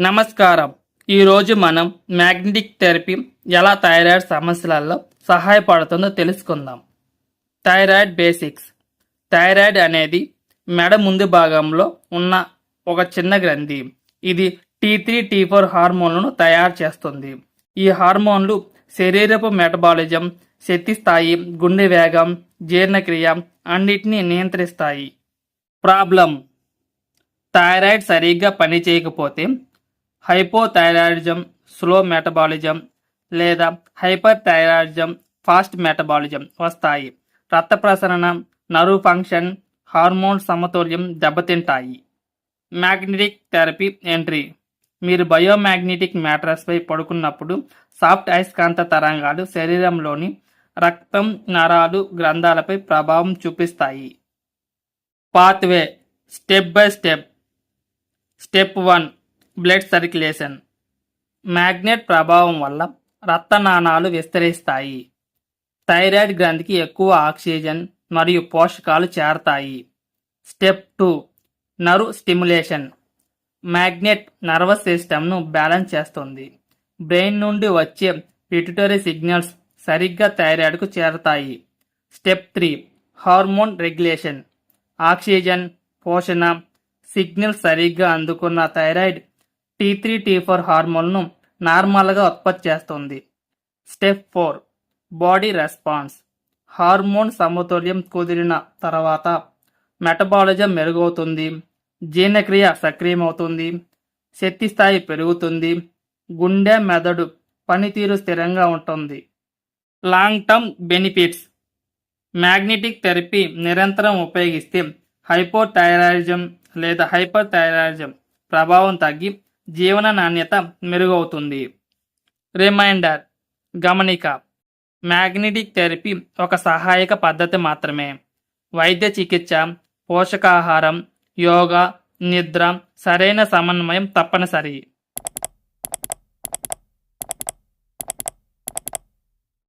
నమస్కారం. ఈరోజు మనం మ్యాగ్నెటిక్ థెరపీ ఎలా థైరాయిడ్ సమస్యలలో సహాయపడుతుందో తెలుసుకుందాం. Thyroid basics. థైరాయిడ్ అనేది మెడ ముందు భాగంలో ఉన్న ఒక చిన్న గ్రంథి. ఇది టీ త్రీ టీ ఫోర్ హార్మోన్లను తయారు చేస్తుంది. ఈ హార్మోన్లు శరీరపు మెటబాలిజం శక్తి స్థాయి గుండె వేగం జీర్ణక్రియ అన్నిటినీ నియంత్రిస్తాయి. ప్రాబ్లం. థైరాయిడ్ సరిగ్గా పనిచేయకపోతే హైపోథైరాయిడిజం స్లో మెటబాలిజం లేదా హైపర్ థైరాయిడిజం ఫాస్ట్ మెటబాలిజం వస్తాయి. రక్త ప్రసరణ నరువు ఫంక్షన్ హార్మోన్ సమతుల్యం దెబ్బతింటాయి. Magnetic therapy entry. మీరు బయోమాగ్నెటిక్ మ్యాట్రస్పై పడుకున్నప్పుడు సాఫ్ట్ అయస్కాంత తరంగాలు శరీరంలోని రక్తం నరాలు గ్రంథాలపై ప్రభావం చూపిస్తాయి. Pathway. Step by step. Step one. Blood circulation. Magnet ప్రభావం వల్ల రక్తనాణాలు విస్తరిస్తాయి. థైరాయిడ్ గ్రంథికి ఎక్కువ ఆక్సిజన్ మరియు పోషకాలు చేరతాయి. స్టెప్ టూ నరు స్టిమ్యులేషన్ మ్యాగ్నెట్ నర్వస్ సిస్టమ్ను బ్యాలెన్స్ చేస్తుంది. బ్రెయిన్ నుండి వచ్చే పిట్యూటరీ సిగ్నల్స్ సరిగ్గా థైరాయిడ్కు చేరతాయి. Step three hormone regulation. Oxygen పోషణ సిగ్నల్ సరిగ్గా అందుకున్న thyroid T three T four హార్మోన్ను నార్మల్గా ఉత్పత్తి చేస్తుంది. Step four body response. Hormone సమతుల్యం కుదిరిన తర్వాత మెటబాలిజం మెరుగవుతుంది జీర్ణక్రియ సక్రియమవుతుంది శక్తి స్థాయి పెరుగుతుంది గుండె మెదడు పనితీరు స్థిరంగా ఉంటుంది. Long term benefits. Magnetic therapy నిరంతరం ఉపయోగిస్తే హైపోథైరాయిజం లేదా హైపర్ థైరాయిజం ప్రభావం తగ్గి జీవన నాణ్యత మెరుగవుతుంది. రిమైండర్ గమనిక. మ్యాగ్నెటిక్ థెరపీ ఒక సహాయక పద్ధతి మాత్రమే. వైద్య చికిత్స పోషకాహారం యోగా నిద్ర సరైన సమన్వయం తప్పనిసరి.